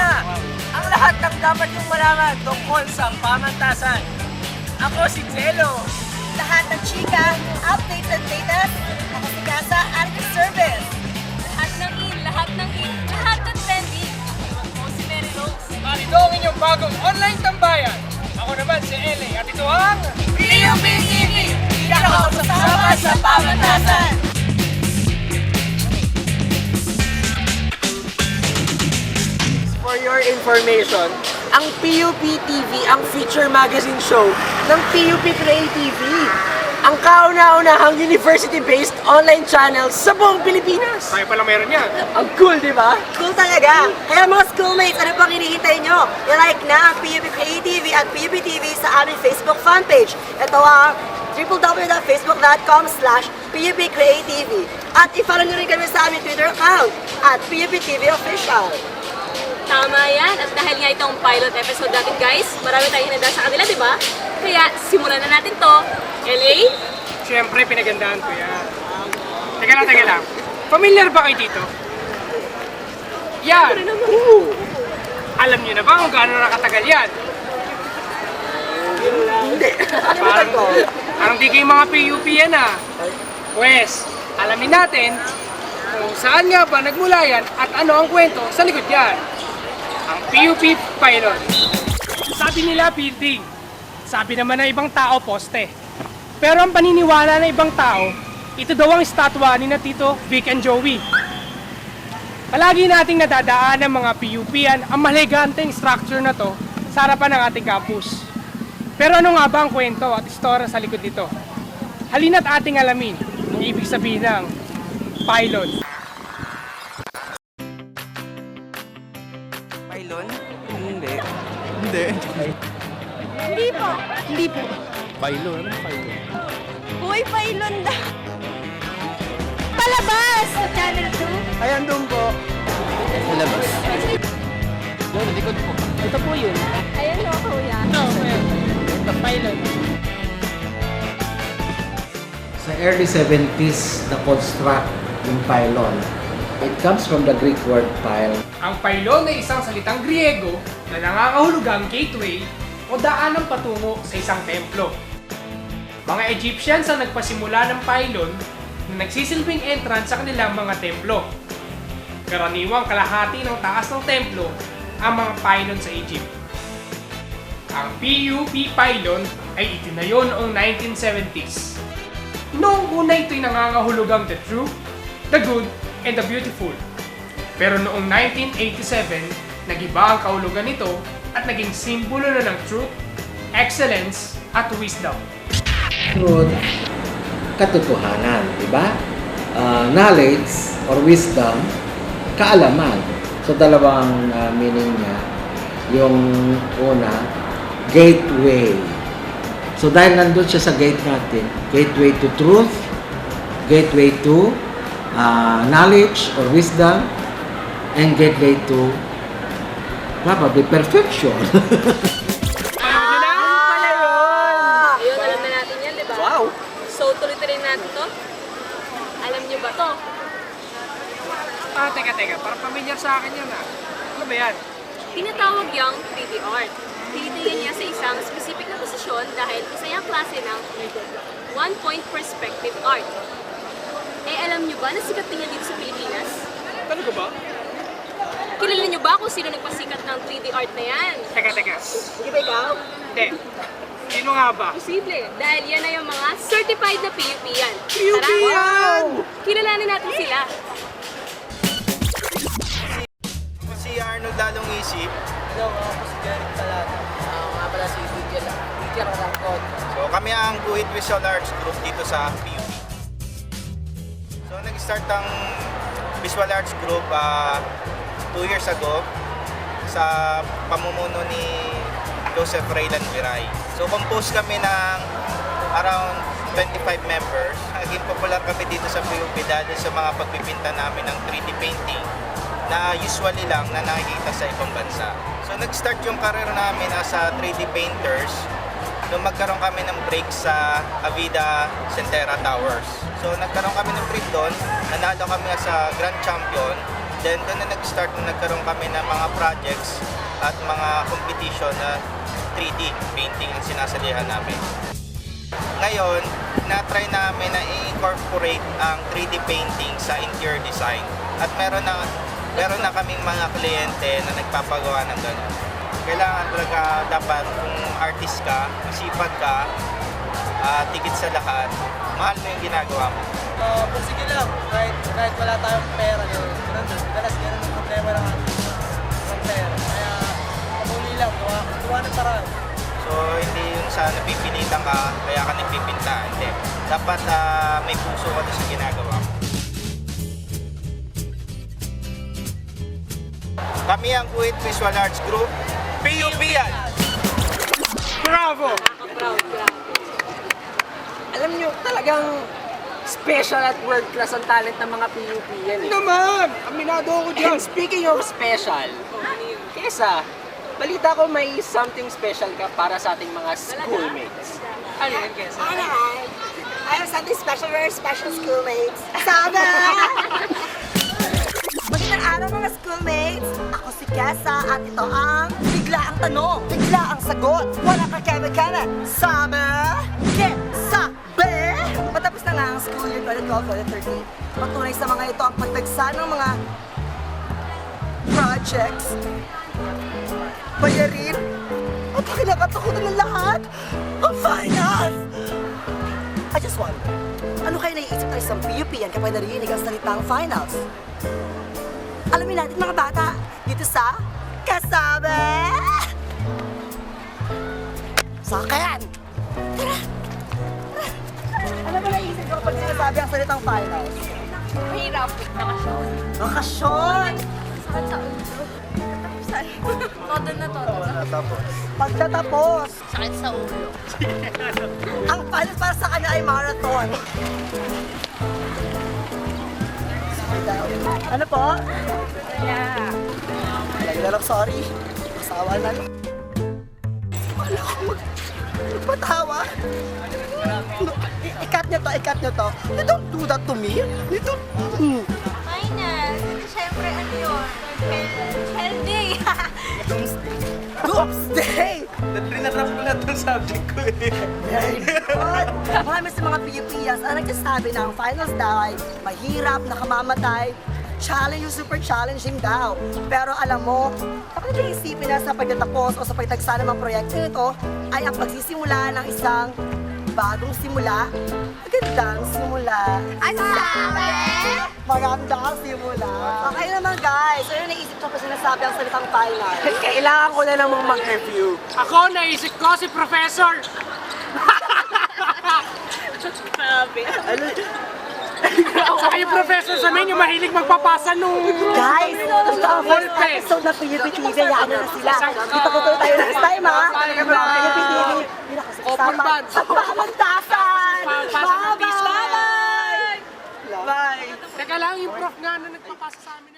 na ang lahat ng dapat yung malaman tungkol sa pamantasan. Ako si Jello. Lahat ng chika, updates and data, ako si Casa Arca Service. Lahat ng in, lahat ng in, lahat ng trending. Ako si Mary Rose. Ito ang inyong bagong online tambayan. Ako naman si LA at ito ang PUP TV. Hindi ako kasama sa pamantasan. Information, ang PUP TV ang feature magazine show ng PUP Creative. Ang kauna-unahang university-based online channel sa buong Pilipinas. Tayo pala meron yan. Ang cool, di ba? Cool talaga. Kaya mga schoolmates, ano pang hinihintay nyo? I-like na ang PUP Creative at PUP TV sa aming Facebook fanpage. Ito ang www.facebook.com slash PUPCreative. At i-follow nyo rin kami sa aming Twitter account at PUPTV Official. Tama yan. At dahil nga itong pilot episode natin guys, marami tayong hinanda sa kanila, di ba? Kaya simulan na natin to. LA? Siyempre, pinagandaan ko yan. Teka lang, teka lang. Familiar ba kayo dito? Yan! Oo. Alam niyo na ba kung gaano nakatagal yan? Hindi. Parang, parang di kayo mga PUP yan ah. Pwes, alamin natin kung saan nga ba nagmula yan at ano ang kwento sa likod yan. Ang PUP Pilot. Sabi nila building. Sabi naman ng ibang tao poste. Pero ang paniniwala ng ibang tao, ito daw ang estatwa ni na Tito Vic and Joey. Palagi nating nadadaan ng mga PUPan ang maliganteng structure na to sa harapan ng ating campus. Pero ano nga ba ang kwento at istorya sa likod nito? Halina't ating alamin ang ibig sabihin ng pylon. Hindi. Hindi. Hindi po. Hindi po. Pylon? Anong pylon? Uy, pailon na. Palabas! Sa Channel 2. Ayan doon po. Sa labas. Doon, likod po. Ito po yun. Ayan o, kuya. Ito, the pylon. Sa early 70s, na-construct yung pylon. It comes from the Greek word pyle. Ang pylon ay isang salitang Griego na nangangahulugang gateway o daan ng patungo sa isang templo. Mga Egyptians ang nagpasimula ng pylon na nagsisilbing entrance sa kanilang mga templo. Karaniwang kalahati ng taas ng templo ang mga pylon sa Egypt. Ang PUP pylon ay itinayo noong 1970s. Noong una ito'y nangangahulugang the true, the good, and the beautiful. Pero noong 1987, nagiba ang kahulugan nito at naging simbolo na ng truth, excellence, at wisdom. Truth, katotohanan, di ba? Ah, knowledge or wisdom, kaalaman. So dalawang ah, meaning niya. Yung una, gateway. So dahil nandun siya sa gate natin, gateway to truth, gateway to ah, knowledge or wisdom, and gateway to probably perfection. Na? Pala yun! Ayun, alam na natin yan, di ba? Wow! So, tuloy-tuloy natin to. Alam niyo ba to? Ah, teka, teka. Parang familiar sa akin yun ah. Ano ba yan? Tinatawag yung 3D art. Tinitingnan niya sa isang specific na posisyon dahil isa yung klase ng one-point perspective art. Alam niyo ba na sikat din yan dito sa Pilipinas? Talaga ba? Kilala niyo ba kung sino nagpasikat ng 3D art na yan? Teka, teka. Hindi ba ikaw? Hindi. Sino nga ba? Posible. Dahil yan na yung mga certified na PUP yan. PUP Tara, yan! Kilalanin natin sila. Si Arnold Lalong Isip. Hello, ako si Jeric Talata. Ako nga pala si Teacher, teacher Rangkot. So kami ang Guhit Visual Arts Group dito sa PUP. Nag-start ang Visual Arts Group ah, two years ago sa pamumuno ni Joseph Raylan Viray. So compose kami ng around 25 members. Naging popular kami dito sa PUP dahil sa mga pagpipinta namin ng 3D painting na usually lang na nakikita sa ibang bansa. So nag-start yung career namin as a 3D painters nung magkaroon kami ng break sa Avida Centera Towers. So nagkaroon kami ng break doon, nanalo kami as a grand champion Then doon na nag-start na nagkaroon kami ng mga projects at mga competition na 3D painting ang sinasalihan namin. Ngayon, na-try namin na i-incorporate ang 3D painting sa interior design. At meron na meron na kaming mga kliyente na nagpapagawa ng gano'n. Kailangan talaga dapat kung artist ka, masipag ka, at tigit sa lahat, mahal mo yung ginagawa mo. Uh, sige lang, kahit, kahit wala tayong pera, yun, ganun din. Dalas ganun ang problema ng ating ng pera. Kaya, pamuli lang, gawa, gawa ng paraan. So, hindi yung sa napipilitan ka, kaya ka nagpipinta. Hindi. Dapat ah, may puso ka sa ginagawa mo. Kami ang Guhit Visual Arts Group. PUP yan! Bravo! Proud, grabe. Alam nyo, talagang special at world class ang talent ng mga PUP yan eh. Naman! Aminado ako And speaking of special, Kesa, balita ko may something special ka para sa ating mga schoolmates. Ano yan, Kesa? Alright. I have something special for our special schoolmates. Sana! Magandang araw mga schoolmates! Ako si Kesa at ito ang Bigla ang Tanong, Bigla ang Sagot, Wala ka keme-keme, Sabi! Kesabi! Na nga ang school year 2012-2013. Patunay sa mga ito ang pagtagsa ng mga projects, bayarin, at kinakatakutan ng lahat, ang finance! I just wonder, ano kaya naiisip ng isang PUP yan kapag narinig ang salitang finals? Alamin natin mga bata, dito sa Kasabi! Sa akin! Sinasabi ang salitang finals? Mahirap. Nakashow. Bakasyon! Sakit sa ulo. Todo na todo. Pagtatapos, Sakit sa ulo. ang finals para sa kanya ay marathon. Ano po? Wala. Lagi na lang sorry. Masawa na. Wala akong mag... magpatawa. No, ikat nyo to, ikat nyo to. You don't do that to me. You don't... Hmm. Finance. Siyempre, ano yun? Healthy. Doomsday! Rinarap ko na itong subject ko eh. Very good! Marami sa mga PUPs ang nagsasabi na ang finals daw ay mahirap, nakamamatay, challenge super challenging daw. Pero alam mo, kapag naisipin na sa pagtatapos o sa pagtagsa ng mga proyekto nito, ay ang pagsisimula ng isang bagong simula, magandang simula. Ang sabi? Magandang simula. Okay naman guys, ano naisip ko pa sinasabi ang salitang final? Kailangan ko na namang mag-review. Ako, naisip ko si Professor! Grabe. Saka yung professor sa amin, yung mahilig magpapasa nung... Guys, ito ang first episode ng PUP TV. Hayaan nyo na sila. Kita ko tayo next time, ha? Talaga PUP ba? TV. Hindi na kasi Open kasama. Sa pamantasan! Bye-bye! Bye! Teka lang, yung prof nga na nagpapasa sa amin.